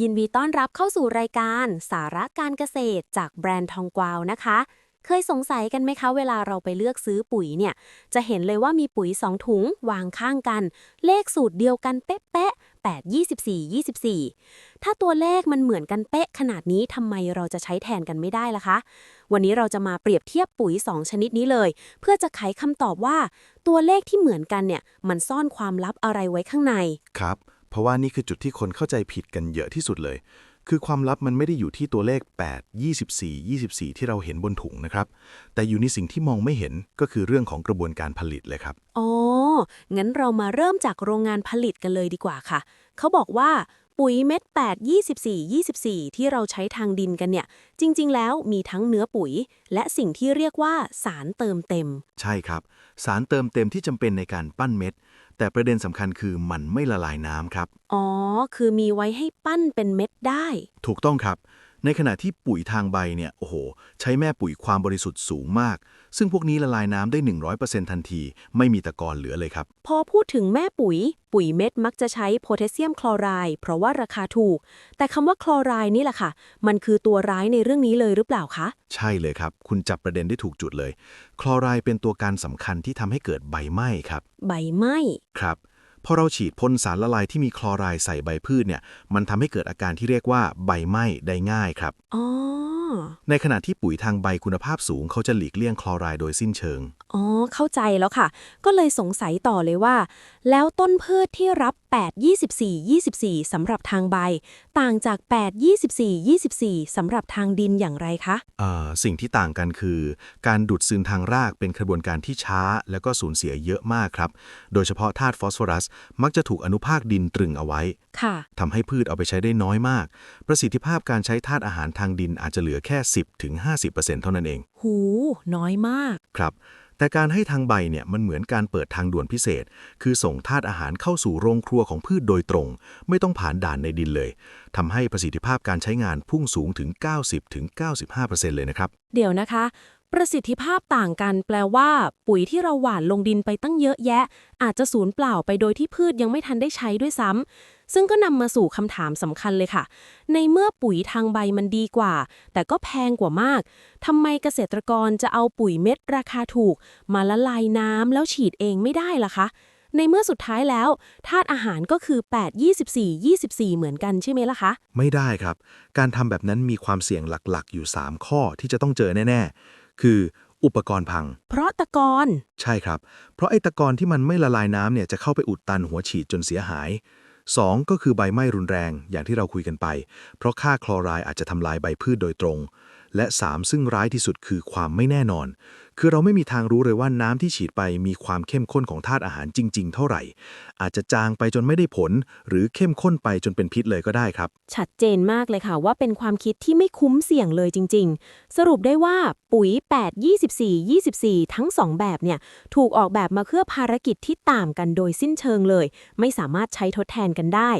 ยินดีต้อนรับเข้าสู่รายการ สาระการเกษตรจากแบรนด์ทองกวาวนะคะ เคยสงสัยกันไหมคะ เวลาเราไปเลือกซื้อปุ๋ยเนี่ย จะเห็นเลยว่ามีปุ๋ย 2 ถุงวางข้างกัน เลขสูตรเดียวกันเป๊ะๆ8 24 24 ถ้าตัวเลขมันเหมือนกันเป๊ะขนาดนี้ทำไมเราจะใช้แทนกันไม่ได้ล่ะคะ วันนี้เราจะมาเปรียบเทียบปุ๋ย 2 ชนิดนี้เลย เพื่อจะไขคำตอบว่า ตัวเลขที่เหมือนกันเนี่ยมันซ่อนความลับอะไรไว้ข้างในครับ เพราะว่านี่คือจุดที่คนเข้าใจผิดกันเยอะที่สุดเลย คือความลับมันไม่ได้อยู่ที่ตัวเลข 8 24 24 ที่เราเห็นบนถุงนะครับ แต่อยู่ในสิ่งที่มองไม่เห็นก็คือเรื่องของกระบวนการผลิตเลยครับ อ๋อ งั้นเรามาเริ่มจากโรงงานผลิตกันเลยดีกว่าค่ะ เขาบอกว่าปุ๋ยเม็ด 8 24 24 ที่เราใช้ทางดินกันเนี่ย จริง ๆ แล้วมีทั้งเนื้อปุ๋ย และสิ่งที่เรียกว่าสารเติมเต็ม ใช่ครับ สารเติมเต็มที่จำเป็นในการปั้นเม็ด แต่ประเด็นสำคัญคือมันไม่ละลายน้ำครับ อ๋อ คือมีไว้ให้ปั้นเป็นเม็ดได้ ถูกต้องครับ ในขณะที่ปุ๋ยทางใบเนี่ยโอ้โห ใช้แม่ปุ๋ยความบริสุทธิ์สูงมาก ซึ่งพวกนี้ละลายน้ำได้ 100%ทันที ไม่มีตะกอนเหลือเลยครับ พอพูดถึงแม่ปุ๋ย ปุ๋ยเม็ดมักจะใช้โพแทสเซียมคลอไรด์เพราะว่าราคาถูก แต่คำว่าคลอไรด์นี่แหละค่ะ มันคือตัวร้ายในเรื่องนี้เลยหรือเปล่าคะ ใช่เลยครับ คุณจับประเด็นได้ถูกจุดเลย คลอไรด์เป็นตัวการสำคัญที่ทำให้เกิดใบไหม้ครับ ใบไหม้ครับ พอเราฉีดพ่นสารละลายที่มีคลอไรด์ใส่ใบพืชเนี่ย มันทำให้เกิดอาการที่เรียกว่าใบไหม้ได้ง่ายครับ อ๋อ ในขณะที่ปุ๋ยทางใบคุณภาพสูงเขาจะหลีกเลี่ยงคลอไรด์โดยสิ้นเชิง อ๋อ เข้าใจแล้วค่ะ ก็เลยสงสัยต่อเลยว่า แล้วต้นพืชที่รับ 8 24 24สำหรับทางใบ ต่างจาก 8 24 24สำหรับทางดินอย่างไรคะเอ่อสิ่งที่ต่างกันคือ การดูดซึมทางรากเป็นกระบวนการที่ช้า แล้วก็สูญเสียเยอะมากครับ โดยเฉพาะธาตุฟอสฟอรัส มักจะถูกอนุภาคดินตรึงเอาไว้ ค่ะทำให้พืชเอาไปใช้ได้น้อยมาก ประสิทธิภาพการใช้ธาตุอาหารทางดินอาจจะเหลือแค่ 10-50%เท่านั้นเอง หูน้อยมาก ครับ แต่การให้ทางใบเนี่ยมันเหมือนการเปิดทางด่วนพิเศษ คือส่งธาตุอาหารเข้าสู่โรงครัวของพืชโดยตรง ไม่ต้องผ่านด่านในดินเลยทำให้ประสิทธิภาพการใช้งานพุ่งสูงถึง 90-95%เลยนะครับ เดี๋ยวนะคะ ประสิทธิภาพต่างกันแปลว่า ปุ๋ยที่เราหว่านลงดินไปตั้งเยอะแยะ อาจจะสูญเปล่าไปโดยที่พืชยังไม่ทันได้ใช้ด้วยซ้ำซึ่งก็นำมาสู่คำถามสำคัญเลยค่ะ ในเมื่อปุ๋ยทางใบมันดีกว่า แต่ก็แพงกว่ามากทำไมเกษตรกรจะเอาปุ๋ยเม็ดราคาถูก มาละลายน้ำแล้วฉีดเองไม่ได้ล่ะคะในเมื่อสุดท้ายแล้วธาตุอาหารก็คือ 8 24 24 เหมือนกันใช่ไหมล่ะคะ ไม่ได้ครับ การทำแบบนั้นมีความเสี่ยงหลักๆ อยู่ 3 ข้อที่จะต้องเจอแน่ ๆ คืออุปกรณ์พัง เพราะตะกอนใช่ครับ เพราะไอ้ตะกอนที่มันไม่ละลายน้ำเนี่ยจะเข้าไปอุดตันหัวฉีดจนเสียหาย 2. ก็คือใบไหม้รุนแรงอย่างที่เราคุยกันไป เพราะค่าคลอไรด์อาจจะทำลายใบพืชโดยตรง และ 3 ซึ่งร้ายที่สุดคือความไม่แน่นอน คือเราไม่มีทางรู้เลยว่าน้ำที่ฉีดไปมีความเข้มข้นของธาตุอาหารจริง ๆ เท่าไหร่ อาจจะจางไปจนไม่ได้ผล หรือเข้มข้นไปจนเป็นพิษเลยก็ได้ครับ ชัดเจนมากเลยค่ะว่าเป็นความคิดที่ไม่คุ้มเสี่ยงเลยจริง ๆ สรุปได้ว่าปุ๋ย 8 24 24 ทั้ง 2 แบบเนี่ย ถูกออกแบบมาเพื่อภารกิจที่ต่างกันโดยสิ้นเชิงเลย ไม่สามารถใช้ทดแทนกันได้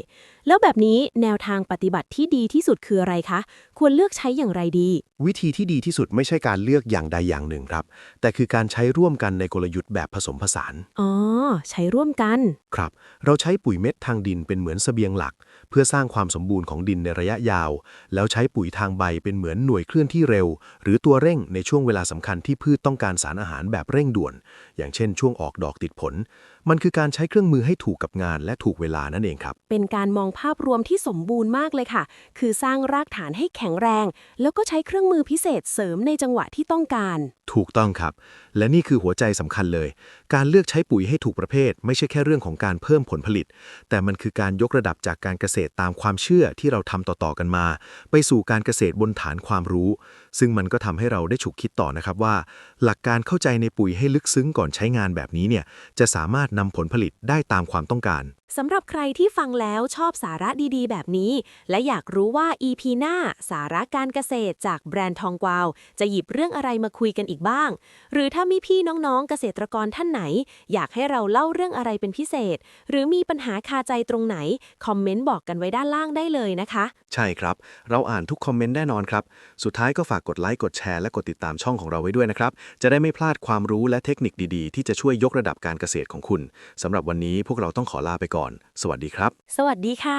แล้วแบบนี้แนวทางปฏิบัติที่ดีที่สุดคืออะไรคะ ควรเลือกใช้อย่างไรดี วิธีที่ดีที่สุดไม่ใช่การเลือกอย่างใดอย่างหนึ่งครับ แต่คือการใช้ร่วมกันในกลยุทธ์แบบผสมผสาน อ๋อ ใช้ร่วมกัน ครับ เราใช้ปุ๋ยเม็ดทางดินเป็นเหมือนเสบียงหลัก เพื่อสร้างความสมบูรณ์ของดินในระยะยาว แล้วใช้ปุ๋ยทางใบเป็นเหมือนหน่วยเคลื่อนที่เร็ว หรือตัวเร่งในช่วงเวลาสำคัญที่พืชต้องการสารอาหารแบบเร่งด่วน อย่างเช่นช่วงออกดอกติดผล มันคือการใช้เครื่องมือให้ถูกกับงานและถูกเวลานั่นเองครับ เป็นการมองภาพรวมที่สมบูรณ์มากเลยค่ะ คือสร้างรากฐานให้แข็งแรง แล้วก็ใช้เครื่องมือพิเศษเสริมในจังหวะที่ต้องการ ถูกต้องครับ และนี่คือหัวใจสำคัญเลย การเลือกใช้ปุ๋ยให้ถูกประเภท ไม่ใช่แค่เรื่องของการเพิ่มผลผลิต แต่มันคือการยกระดับจากการเกษตรตามความเชื่อที่เราทำต่อๆกันมา ไปสู่การเกษตรบนฐานความรู้ ซึ่งมันก็ทำให้เราได้ฉุกคิดต่อนะครับว่า หลักการเข้าใจในปุ๋ยให้ลึกซึ้งก่อนใช้งานแบบนี้เนี่ยจะสามารถนำผลผลิตได้ตามความต้องการ สำหรับใครที่ฟังแล้วชอบสาระดีๆ แบบนี้ และอยากรู้ว่า EP หน้า สาระการเกษตรจากแบรนด์ทองกวาว จะหยิบเรื่องอะไรมาคุยกันอีกบ้าง หรือถ้ามีพี่น้องๆเกษตรกรท่านไหน อยากให้เราเล่าเรื่องอะไรเป็นพิเศษ หรือมีปัญหาคาใจตรงไหน คอมเมนต์บอกกันไว้ด้านล่างได้เลยนะคะ ใช่ครับ เราอ่านทุกคอมเมนต์แน่นอนครับ สุดท้ายก็ฝากกดไลค์กดแชร์และกดติดตามช่องของเราไว้ด้วยนะครับจะได้ไม่พลาดความรู้และเทคนิคดีๆ ที่จะช่วยยกระดับการเกษตรของคุณสำหรับวันนี้พวกเราต้องขอลาไปก่อนก่อน สวัสดีครับ สวัสดีค่ะ